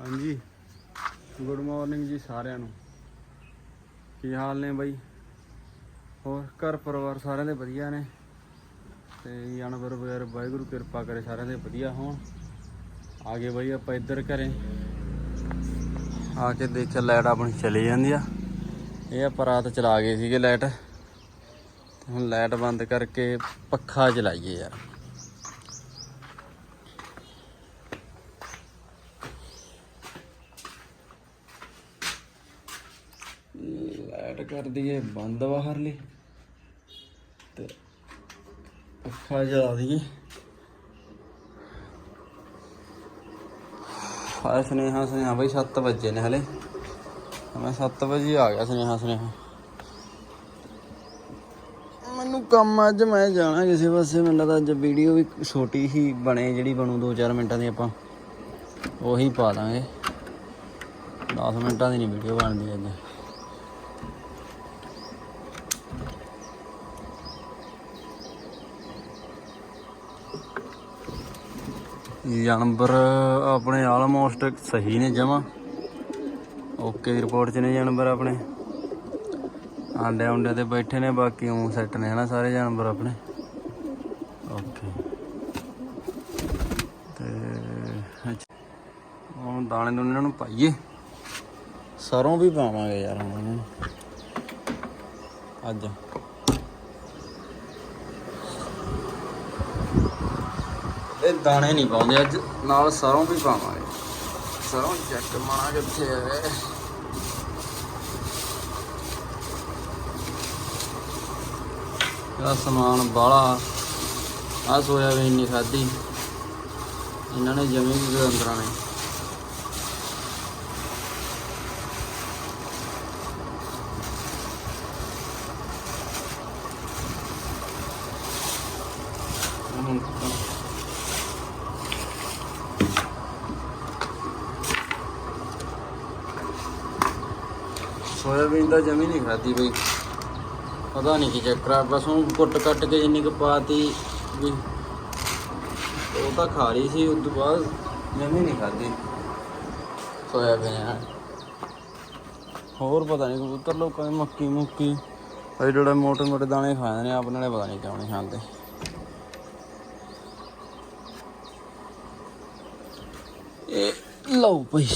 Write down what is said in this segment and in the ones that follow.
ਹਾਂਜੀ। Good morning ਜੀ ਸਾਰਿਆਂ ਨੂੰ। ਕੀ ਹਾਲ ਨੇ ਬਾਈ? ਹੋਰ ਘਰ ਪਰਿਵਾਰ ਸਾਰਿਆਂ ਦੇ ਵਧੀਆ ਨੇ? ਤੇ ਜਾਨਵਰ ਵਗੈਰਾ ਵਾਹਿਗੁਰੂ ਕਿਰਪਾ ਕਰੇ ਸਾਰਿਆਂ ਦੇ ਵਧੀਆ ਹੋਣ। ਆ ਗਏ ਬਾਈ ਆਪਾਂ ਇੱਧਰ ਘਰੇ। ਆ ਕੇ ਦੇਖਿਆ ਲਾਈਟ ਆਪਣੀ ਚਲੀ ਜਾਂਦੀ ਆ। ਇਹ ਆਪਾਂ ਰਾਤ ਚਲਾ ਗਏ ਸੀਗੇ ਲਾਈਟ। ਹੁਣ ਲਾਈਟ ਬੰਦ ਕਰਕੇ ਪੱਖਾ ਚਲਾਈਏ ਯਾਰ। ਲਾਈਟ ਕਰ ਦਈਏ, ਬੰਦ ਬਾਹਰਲੀ ਤੇ ਪੱਖਾ ਜਲਾ ਦਈਏ। ਆਇਆ ਸੁਨੇਹਾ ਸੁਨੇਹਾ, ਬਈ 7 ਵਜੇ ਨੇ ਹਲੇ। ਮੈਂ 7 ਵਜੇ ਆ ਗਿਆ ਸੁਨੇਹਾ ਸੁਨੇਹਾ। ਮੈਨੂੰ ਕੰਮ ਅੱਜ ਮੈਂ ਜਾਣਾ ਕਿਸੇ ਪਾਸੇ। ਮੈਨੂੰ ਲੱਗਦਾ ਅੱਜ ਵੀਡੀਓ ਵੀ ਛੋਟੀ ਹੀ ਬਣੇ, ਜਿਹੜੀ ਬਣੂ 2-4 ਮਿੰਟਾਂ ਦੀ ਆਪਾਂ। ਉਹੀ ਪਾ ਦਾਂਗੇ। 10 ਮਿੰਟਾਂ ਦੀ ਨਹੀਂ ਵੀਡੀਓ ਬਣਦੀ ਅੱਜ। ਜਾਨਵਰ ਆਪਣੇ ਆਲਮੋਸਟ ਸਹੀ ਨੇ ਜਮਾ। ਓਕੇ ਦੀ ਰਿਪੋਰਟ ਚ ਨੇ ਜਾਨਵਰ ਆਪਣੇ। ਆਂਡੇ ਆਂਡੇ ਤੇ ਬੈਠੇ ਨੇ, ਬਾਕੀ ਉਹ ਸੈੱਟ ਨੇ ਹਨਾ ਸਾਰੇ ਜਾਨਵਰ ਆਪਣੇ। ਓਕੇ ਤੇ ਹੁਣ ਦਾਣੇ ਨੂੰ ਇਹਨਾਂ ਨੂੰ ਪਾਈਏ। ਸਰੋਂ ਵੀ ਪਾਵਾਂਗੇ ਯਾਰ ਹੁਣ ਇਹਨਾਂ ਨੂੰ। ਅੱਜ। ਇਹ ਦਾਣੇ ਨਹੀਂ ਪਾਉਂਦੇ, ਅੱਜ ਨਾਲ ਸਰੋਂ ਵੀ ਪਾਵਾਂਗੇ। ਸਰੋਂ ਚੈੱਕ ਮਾਣਾ ਕਿੱਥੇ ਹੈ। ਇਹਦਾ ਸਮਾਨ ਬਾਲਾ ਆ ਸੋਇਆਬੀਨ ਨਹੀਂ ਖਾਦੀ ਇਹਨਾਂ ਨੇ ਜਮੀ ਵੀ ਅੰਦਰਾਂ ਨੇ? ਹੁਣ ਸੋਇਆਬੀਨ ਤਾਂ ਜਮੀ ਨਹੀਂ ਖਾਦੀ ਬਈ। ਪਤਾ ਨਹੀਂ ਕੀ ਚੱਕਰ ਆ, ਬਸ ਉਹ ਕੁੱਟ ਕੱਟ ਕੇ ਜਿੰਨੀ ਕੁ ਪਾਤੀ ਵੀ ਉਹ ਤਾਂ ਖਾ ਰਹੀ ਸੀ, ਉਸ ਤੋਂ ਬਾਅਦ ਜਮੀ ਨਹੀਂ ਖਾਦੀ ਸੋਇਆਬੀਨ ਨਾਲ ਹੋਰ ਪਤਾ ਨਹੀਂ ਕਬੂਤਰ ਲੋਕਾਂ ਨੇ ਮੱਕੀ ਮੁੱਕੀ। ਇਹ ਜਿਹੜੇ ਮੋਟੇ ਮੋਟੇ ਦਾਣੇ ਖਾਂਦੇ ਨੇ, ਆਪਣੇ ਨਾਲੇ ਪਤਾ ਨਹੀਂ ਕਿਉਂ ਨਹੀਂ ਖਾਂਦੇ। ਇਹ ਲਓ ਭਾਈ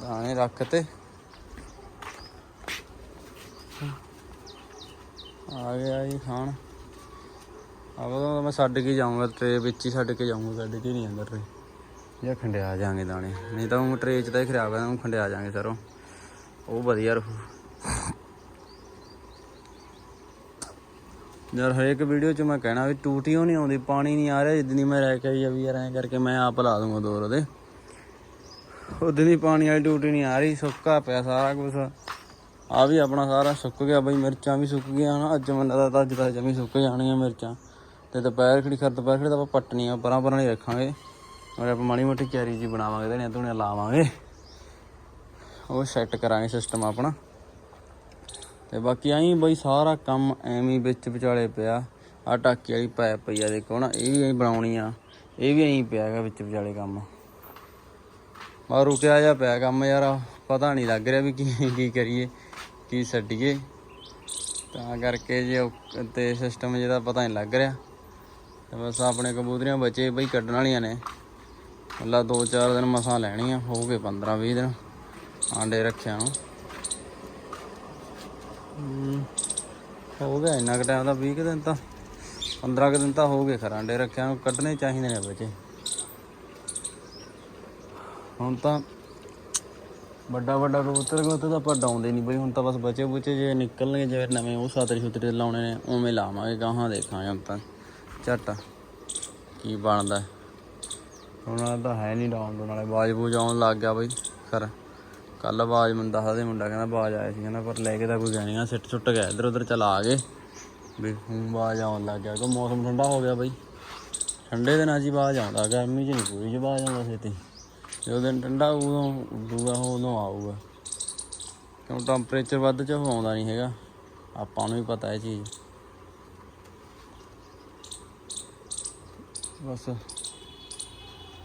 ਦਾਣੇ ਰੱਖ ਤੇ। ਆ ਗਿਆ ਜੀ ਖਾਣ। ਆਵਾ ਮੈਂ ਛੱਡ ਕੇ ਜਾਊਂਗਾ ਟਰੇ ਵਿੱਚ ਹੀ ਛੱਡ ਕੇ ਜਾਊਂਗਾ ਕੱਢ ਕੇ ਨਹੀਂ ਅੰਦਰ ਟਰੇ ਜਾਂ ਖੰਡਿਆ ਜਾਾਂਗੇ ਦਾਣੇ। ਨਹੀਂ ਤਾਂ ਉਹ ਟਰੇ 'ਚ ਤਾਂ ਹੀ ਖਰਾਬ ਹੈ ਉਹ ਖੰਡਿਆ ਜਾਾਂਗੇ ਸਰੋਂ। ਉਹ ਵਧੀਆ ਰਹੂ। ਯਾਰ ਹਰੇਕ ਵੀਡੀਓ 'ਚ ਮੈਂ ਕਹਿਣਾ ਵੀ ਟੂਟੀ ਉਹ ਨਹੀਂ ਆਉਂਦੀ, ਪਾਣੀ ਨਹੀਂ ਆ ਰਿਹਾ, ਜਿੱਦਣੀ ਮੈਂ ਰਹਿ ਕੇ ਆਈ ਆ ਵੀ ਯਾਰ ਐਂ ਕਰਕੇ ਮੈਂ ਆਪ ਲਾ ਦੂੰਗਾ ਦੋ ਉਹਦੇ ਉਦੋਂ ਦੀ ਪਾਣੀ ਵਾਲੀ ਟੂਟੀ ਨਹੀਂ ਆ ਰਹੀ, ਸੁੱਕਾ ਪਿਆ ਸਾਰਾ ਕੁਝ ਆ ਵੀ ਆਪਣਾ ਸਾਰਾ ਸੁੱਕ ਗਿਆ ਬਈ, ਮਿਰਚਾਂ ਵੀ ਸੁੱਕ ਗਈਆਂ ਹਨਾ। ਅੱਜ ਮੈਨੂੰ ਲੱਗਦਾ ਤਾਂ ਅੱਜ ਤਾਂ ਜਮੀ ਸੁੱਕ ਜਾਣੀਆਂ ਮਿਰਚਾਂ। ਤੇ ਦੁਪਹਿਰ ਖੜੀ ਖਰ ਦੁਪਹਿਰ ਖੜੀ ਤਾਂ ਆਪਾਂ ਪੱਟਣੀਆਂ ਪਰਾਂ ਪਰਾਂ ਨਹੀਂ ਰੱਖਾਂਗੇ। ਔਰ ਆਪਾਂ ਮਾੜੀ ਮੋਟੀ ਕਿਆਰੀ ਜੀ ਬਣਾਵਾਂਗੇ ਧਣੀਆਂ ਧੁਨੀਆ ਲਾਵਾਂਗੇ। ਉਹ ਸੈੱਟ ਕਰਾਂਗੇ ਸਿਸਟਮ ਆਪਣਾ। ਤੇ ਬਾਕੀ ਆਈ ਬਈ ਸਾਰਾ ਕੰਮ ਐਵੇਂ ਵਿੱਚ ਵਿਚਾਲੇ ਪਿਆ। ਆ ਟਾਕੀ ਵਾਲੀ ਪਾਇਪ ਪਈ ਆ ਦੇਖੋ ਨਾ ਇਹ ਵੀ ਐਂ ਬਣਾਉਣੀ ਆ। ਇਹ ਵੀ ਐਂ ਪਿਆ ਹੈਗਾ ਵਿੱਚ ਵਿਚਾਲੇ ਕੰਮ। ਆ ਰੁਕਿਆ ਜਾ ਪਿਆ ਕੰਮ ਯਾਰ ਪਤਾ ਨਹੀਂ ਲੱਗ ਰਿਹਾ ਵੀ ਕੀ ਕੀ ਕਰੀਏ, ਕੀ ਛੱਡੀਏ। ਤਾਂ ਕਰਕੇ ਜੇ ਉਹ- ਤੇ ਸਿਸਟਮ ਜਿਹਦਾ ਪਤਾ ਨਹੀਂ ਲੱਗ ਰਿਹਾ। ਤੇ ਬਸ ਆਪਣੇ ਕਬੂਤਰੀਆਂ ਬਚੇ ਬਈ ਕੱਢਣ ਵਾਲੀਆਂ ਨੇ। ਮੱਲਾ 2-4 ਦਿਨ ਮਸਾਂ ਲੈਣੀਆਂ, ਹੋ ਗਏ 15-20 ਦਿਨ ਆਂਡੇ ਰੱਖਿਆ ਨੂੰ। ਹੋ ਗਿਆ ਇੰਨਾ ਕੁ ਟਾਈਮ ਦਾ 20 ਕੁ ਦਿਨ ਤਾਂ 15 ਕੁ ਦਿਨ ਤਾਂ ਹੋ ਗਏ ਖਰਾਂ ਆਂਡੇ ਰੱਖਿਆ ਨੂੰ, ਕੱਢਣੇ ਚਾਹੀਦੇ ਨੇ ਬਚੇ। ਹੁਣ ਤਾਂ ਵੱਡਾ ਵੱਡਾ ਕਬੂਤਰ ਕਬੂਤਰ ਤਾਂ ਆਪਾਂ ਡਾਉਂਦੇ ਨਹੀਂ ਬਈ, ਹੁਣ ਤਾਂ ਬਸ ਬਚੇ ਬੁਚੇ ਜੇ ਨਿਕਲਣਗੇ, ਜੇ ਨਵੇਂ ਉਹ ਸਾਤਰੀ ਸੁਤਰੀ ਲਾਉਣੇ ਨੇ, ਉਵੇਂ ਲਾਵਾਂਗੇ, ਗਾਹਾਂ ਦੇਖਾਂਗੇ ਹੁਣ ਤਾਂ। ਝੱਟ ਕੀ ਬਣਦਾ। ਹੈ। ਹੁਣ ਤਾਂ ਹੈ ਨਹੀਂ ਡਾਉਣ ਤੋਂ ਨਾਲੇ ਬਾਜ ਬੂਜ ਆਉਣ ਲੱਗ ਗਿਆ ਬਈ, ਖਰ। ਕੱਲ ਆਵਾਜ਼ ਮੈਨੂੰ ਦੱਸਦਾ ਸੀ, ਮੁੰਡਾ ਕਹਿੰਦਾ ਬਾਜ ਆਇਆ ਸੀ, ਕਹਿੰਦਾ ਪਰ ਲੈ ਕੇ ਤਾਂ ਕੋਈ ਗਿਆ ਨਹੀਂ ਸਿੱਟ ਸੁੱਟ ਗਿਆ, ਇੱਧਰ ਉੱਧਰ ਚਲਾ ਆ ਗਏ ਵੀ ਹੁਣ ਆਵਾਜ਼ ਆਉਣ ਲੱਗ ਗਿਆ ਕਿ ਮੌਸਮ ਠੰਡਾ ਹੋ ਗਿਆ ਬਈ। ਠੰਡੇ ਦਿਨਾਂ 'ਚ ਹੀ ਆਵਾਜ਼ ਆਉਂਦਾ, ਗਰਮੀ 'ਚ ਨਹੀਂ ਕੋਈ ਜਿਹੀ ਆਵਾਜ਼ ਆਉਂਦਾ ਛੇਤੀ। ਜਦੋਂ ਦਿਨ ਠੰਡਾ ਉਦੋਂ ਦੂਗਾ ਉਦੋਂ ਆਊਗਾ। ਕਿਉਂ ਟੈਂਪਰੇਚਰ ਵੱਧ 'ਚ ਆਉਂਦਾ ਨਹੀਂ ਹੈਗਾ। ਆਪਾਂ ਨੂੰ ਵੀ ਪਤਾ ਇਹ ਚੀਜ਼। ਬਸ।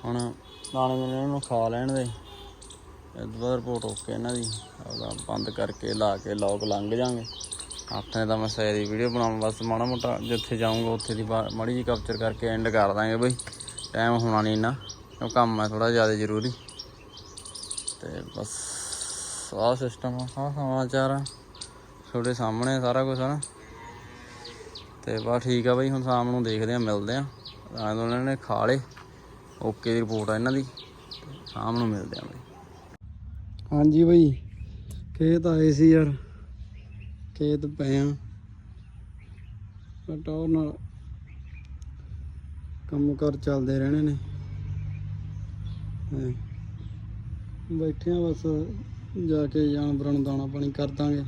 ਹੁਣ ਦਾਣੇ ਮੈਨੂੰ ਇਹਨਾਂ ਨੂੰ ਖਾ ਲੈਣ ਦੇ। ਇਹ ਬਾਅਦ ਰਿਪੋਰਟ ਓਕੇ ਇਹਨਾਂ ਦੀ। ਆਪਦਾ ਬੰਦ ਕਰਕੇ ਲਾ ਕੇ ਲੋਕ ਲੰਘ ਜਾਾਂਗੇ। ਆਪਣੇ ਤਾਂ ਮੈਂ ਸੈਰੀ ਵੀਡੀਓ ਬਣਾਉਂ ਬਸ ਮਾੜਾ ਮੋਟਾ ਜਿੱਥੇ ਜਾਊਂਗਾ, ਉੱਥੇ ਦੀ ਬਾ- ਮਾੜੀ ਜੀ ਕੈਪਚਰ ਕਰਕੇ ਐਂਡ ਕਰ ਦਾਂਗੇ ਬਈ। ਟਾਈਮ ਹੋਣਾ ਨਹੀਂ ਇੰਨਾ। ਕਿਉਂ ਕੰਮ ਹੈ ਥੋੜਾ ਜ਼ਿਆਦਾ ਜ਼ਰੂਰੀ। ਤੇ ਬਸ ਆਹ ਸਿਸਟਮ ਆ, ਆਹ ਸਮਾਚਾਰ ਆ। ਤੁਹਾਡੇ ਸਾਹਮਣੇ ਆ ਸਾਰਾ ਕੁਝ ਹਨਾ ਤੇ ਬਸ ਠੀਕ ਆ ਬਈ, ਹੁਣ ਸ਼ਾਮ ਨੂੰ ਦੇਖਦੇ ਆ, ਮਿਲਦੇ ਆ। ਰਾਤ ਉਹਨਾਂ ਨੇ ਖਾ ਲੇ। ਓਕੇ ਦੀ ਰਿਪੋਰਟ ਆ ਇਹਨਾਂ ਦੀ। ਤੇ ਸ਼ਾਮ ਨੂੰ ਮਿਲਦੇ ਆ ਬਈ। ਹਾਂਜੀ ਬਈ, ਖੇਤ ਆਏ ਸੀ ਯਾਰ। ਖੇਤ ਪਏ ਆ। ਉਹ ਨਾਲ ਕੰਮ ਕਰ ਚੱਲਦੇ ਰਹਿਣੇ ਨੇ। ਬੈਠੇ ਆ ਬਸ ਜਾ ਕੇ ਜਾਨਵਰਾਂ ਨੂੰ ਦਾਣਾ ਪਾਣੀ ਕਰ ਦਾਂਗੇ।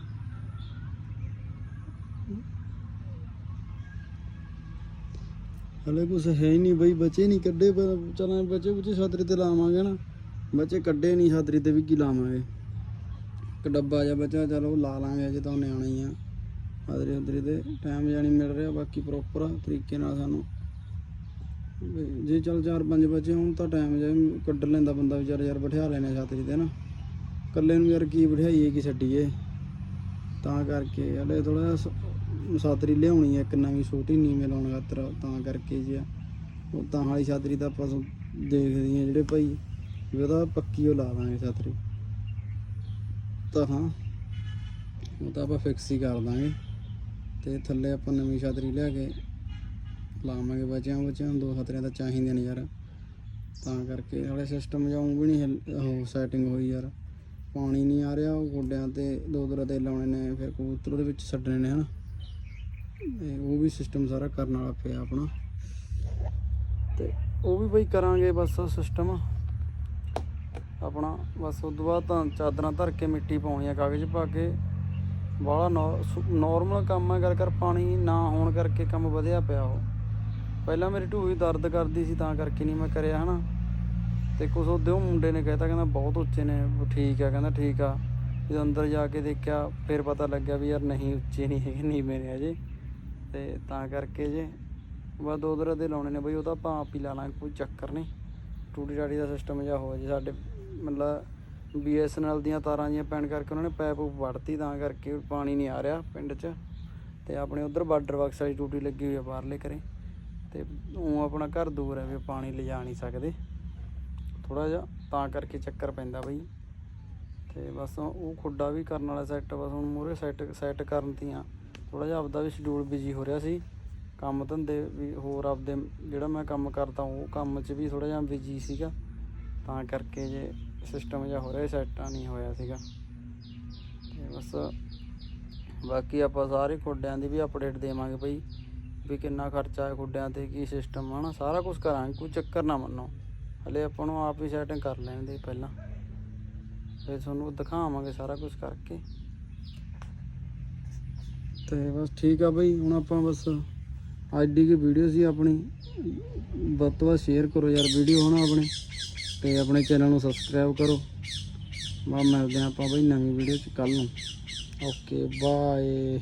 ਹਲੇ ਕੁਛ ਹੈ ਹੀ ਨਹੀਂ ਬਈ, ਬੱਚੇ ਨਹੀਂ ਕੱਢੇ, ਪਰ ਚਲਾਂ ਬੱਚੇ ਬੁੱਚੇ ਛਾਤਰੀ ਤੇ ਲਾਵਾਂਗੇ ਨਾ। ਬੱਚੇ ਕੱਢੇ ਨਹੀਂ, ਛਾਤਰੀ ਤੇ ਵੀ ਕੀ ਲਾਵਾਂਗੇ? ਇੱਕ ਡੱਬਾ ਜਿਹਾ ਬੱਚਾ ਚਲੋ ਲਾ ਲਾਂਗੇ ਅਜੇ ਤਾਂ ਨਿਆਣੇ ਹੀ ਆ। ਹਾਦਰੀ ਹਾਦਰੀ ਤੇ ਟਾਈਮ ਜਾਣੀ ਮਿਲ ਰਿਹਾ, ਬਾਕੀ ਪ੍ਰੋਪਰ ਤਰੀਕੇ ਨਾਲ ਸਾਨੂੰ ਜੇ ਚੱਲ ਚਾਰ ਪੰਜ ਬੱਚੇ ਹੁਣ ਤਾਂ ਟਾਈਮ ਜੇ ਕੱਢ ਲੈਂਦਾ ਬੰਦਾ ਵਿਚਾਰਾ ਯਾਰ ਬਿਠਾ ਲੈਣੇ ਛਾਤਰੀ ਤੇ ਨਾ। ਇਕੱਲੇ ਨੂੰ ਯਾਰ ਕੀ ਬਿਠਾਈਏ, ਕੀ ਛੱਡੀਏ? ਤਾਂ ਕਰਕੇ ਹਲੇ ਥੋੜਾ ਛਾਤਰੀ ਲਿਆਉਣੀ ਹੈ ਇੱਕ ਨਵੀਂ ਛੋਟੀ ਨੀਵੇਂ ਲਾਉਣ ਖਾਤਰ, ਤਾਂ ਕਰਕੇ ਜੀ ਉਹ ਤਾਂ ਵਾਲੀ ਛਾਤਰੀ ਤਾਂ ਆਪਾਂ ਸੋ- ਦੇਖਦੇ ਹਾਂ ਜਿਹੜੇ ਭਾਈ, ਵੀ ਉਹਦਾ ਪੱਕੀ ਉਹ ਲਾ ਦਾਂਗੇ ਛਾਤਰੀ। ਤਾਂ ਹਾਂ, ਉਹ ਤਾਂ ਆਪਾਂ ਫਿਕਸ ਹੀ ਕਰ ਦਾਂਗੇ। ਤੇ ਥੱਲੇ ਆਪਾਂ ਨਵੀਂ ਛਾਤਰੀ ਲਿਆ ਕੇ ਲਾਵਾਂਗੇ ਬਚਿਆਂ ਬੱਚਿਆਂ ਦੋ ਛਾਤਰੀਆਂ ਤਾਂ ਚਾਹੀਦੇ ਨੇ ਯਾਰ। ਤਾਂ ਕਰਕੇ ਨਾਲੇ ਸਿਸਟਮ ਜਾਉਂ ਵੀ ਨਹੀਂ ਹਿੱਲ- ਉਹ ਸੈਟਿੰਗ ਹੋਈ ਯਾਰ। ਪਾਣੀ ਨਹੀਂ ਆ ਰਿਹਾ, ਉਹ ਗੋਡਿਆਂ ਤੇ ਦੋ ਦੋ ਤੇ ਲਾਉਣੇ ਨੇ, ਫਿਰ ਕਬੂਤਰ ਉਹਦੇ ਵਿੱਚ ਛੱਡਣੇ ਨੇ, ਹਨਾ। ਤੇ ਉਹ ਵੀ ਸਿਸਟਮ ਸਾਰਾ ਕਰਨ ਵਾਲਾ ਪਿਆ ਆਪਣਾ। ਤੇ ਉਹ ਵੀ ਬਈ ਕਰਾਂਗੇ ਬਸ ਸਿਸਟਮ ਆਪਣਾ ਬਸ ਉਸ ਤੋਂ ਬਾਅਦ ਤਾਂ ਚਾਦਰਾਂ ਧਰ ਕੇ ਮਿੱਟੀ ਪਾਉਣੀ ਆ, ਕਾਗਜ਼ ਪਾ ਕੇ। ਬਾਹਲਾ ਨਾਰਮਲ ਕੰਮ ਹੈ ਗੱਲ ਕਰ ਪਾਣੀ ਨਾ ਹੋਣ ਕਰਕੇ ਕੰਮ ਵਧਿਆ ਪਿਆ ਉਹ। ਪਹਿਲਾਂ ਮੇਰੀ ਢੂਹੀ ਦਰਦ ਕਰਦੀ ਸੀ ਤਾਂ ਕਰਕੇ ਨਹੀਂ ਮੈਂ ਕਰਿਆ, ਹਨਾ। ਤੇ ਕੁਛ ਉਹਦੇ ਉਹ ਮੁੰਡੇ ਨੇ ਕਹਿਤਾ, ਕਹਿੰਦਾ ਬਹੁਤ ਉੱਚੇ ਨੇ, ਉਹ ਠੀਕ ਆ, ਕਹਿੰਦਾ ਠੀਕ ਆ। ਜਦੋਂ ਅੰਦਰ ਜਾ ਕੇ ਦੇਖਿਆ, ਫਿਰ ਪਤਾ ਲੱਗਿਆ ਵੀ ਯਾਰ ਨਹੀਂ, ਉੱਚੇ ਨਹੀਂ ਹੈਗੇ ਨਹੀਂ ਮੇਰੇ ਅਜੇ ਤੇ ਤਾਂ ਕਰਕੇ ਜੇ, ਬਸ ਦੋ ਦਰ ਦੇ ਲਾਉਣੇ ਨੇ ਬਈ, ਉਹ ਤਾਂ ਆਪਾਂ ਆਪ ਹੀ ਲਾ ਲਾਣਾ ਕੋਈ ਚੱਕਰ ਨਹੀਂ। ਟੂਟੀ ਟਾਟੀ ਦਾ ਸਿਸਟਮ ਜਿਹਾ ਹੋ ਜੇ ਸਾਡੇ, ਮਤਲਬ ਬੀਐਸਐਨਐਲ ਦੀਆਂ ਤਾਰਾਂ ਜੀਆਂ ਪੈਣ ਕਰਕੇ ਉਹਨਾਂ ਨੇ ਪਾਈਪ ਵੜਤੀ ਤਾਂ ਕਰਕੇ ਪਾਣੀ ਨਹੀਂ ਆ ਰਿਹਾ ਪਿੰਡ 'ਚ। ਤੇ ਆਪਣੇ ਉਧਰ ਬਾਰਡਰ ਬਾਕਸ ਵਾਲੀ ਟੂਟੀ ਲੱਗੀ ਹੋਈ ਆ ਬਾਹਰਲੇ ਕਰੇ ਤੇ ਉਹ ਆਪਣਾ ਘਰ ਦੂਰ ਹੈ ਵੀ ਪਾਣੀ ਲਿਜਾ ਨਹੀਂ ਸਕਦੇ। ਥੋੜਾ ਜਿਹਾ ਤਾਂ ਕਰਕੇ ਚੱਕਰ ਪੈਂਦਾ ਬਈ। ਤੇ ਬਸ ਉਹ ਖੁੱਡਾ ਵੀ ਕਰਨ ਵਾਲਾ ਸੈੱਟ ਬਸ ਹੁਣ ਮੂਰੇ ਸੈੱਟ ਸੈੱਟ ਕਰਨ ਤੀਆਂ। ਥੋੜਾ ਜਿਹਾ ਆਪਦਾ ਵੀ ਸ਼ਡਿਊਲ ਬਿਜ਼ੀ ਹੋ ਰਿਹਾ ਸੀ। ਕੰਮ ਧੰਦੇ ਵੀ ਹੋਰ ਆਪਦੇ ਜਿਹੜਾ ਮੈਂ ਕੰਮ ਕਰਦਾ ਉਹ ਕੰਮ 'ਚ ਵੀ ਥੋੜਾ ਜਿਹਾ ਬਿਜ਼ੀ ਸੀਗਾ। ਤਾਂ ਕਰਕੇ ਜੇ ਸਿਸਟਮ ਜਿਹਾ ਹੋ ਰਿਹਾ ਸੈੱਟ ਨਹੀਂ ਹੋਇਆ ਸੀਗਾ। ਤੇ ਬਸ ਬਾਕੀ ਆਪਾਂ ਸਾਰੇ ਖੁੱਡਿਆਂ ਦੀ ਵੀ ਅਪਡੇਟ ਦੇਵਾਂਗੇ ਬਈ। ਵੀ ਕਿੰਨਾ ਖਰਚਾ ਹੈ ਖੁੱਡਿਆਂ ਤੇ, ਕੀ ਸਿਸਟਮ ਹੈ ਨਾ ਸਾਰਾ ਕੁਝ ਕਰਾਂਗੇ, ਕੋਈ ਚੱਕਰ ਨਾ ਮੰਨੋ। ਹਲੇ ਆਪਾਂ ਨੂੰ ਆਪ ਹੀ ਸੈਟਿੰਗ ਕਰ ਲੈਣ ਦੇ ਪਹਿਲਾਂ। ਫਿਰ ਤੁਹਾਨੂੰ ਦਿਖਾਵਾਂਗੇ ਸਾਰਾ ਕੁਝ ਕਰਕੇ। ਤੇ ਬਸ ਠੀਕ ਆ ਬਈ, ਹੁਣ ਆਪਾਂ ਬਸ ਅੱਜ ਦੀ ਕੀ ਵੀਡੀਓ ਸੀ ਆਪਣੀ। ਵੱਧ ਤੋਂ ਵੱਧ ਸ਼ੇਅਰ ਕਰੋ ਯਾਰ ਵੀਡੀਓ ਹੋਣਾ ਆਪਣੇ। ਤੇ ਆਪਣੇ ਚੈਨਲ ਨੂੰ ਸਬਸਕ੍ਰਾਈਬ ਕਰੋ। ਮੈਂ ਮਿਲਦੇ ਹਾਂ ਆਪਾਂ ਬਈ ਨਵੀਂ ਵੀਡੀਓ ਚ ਕੱਲ ਨੂੰ। Okay bye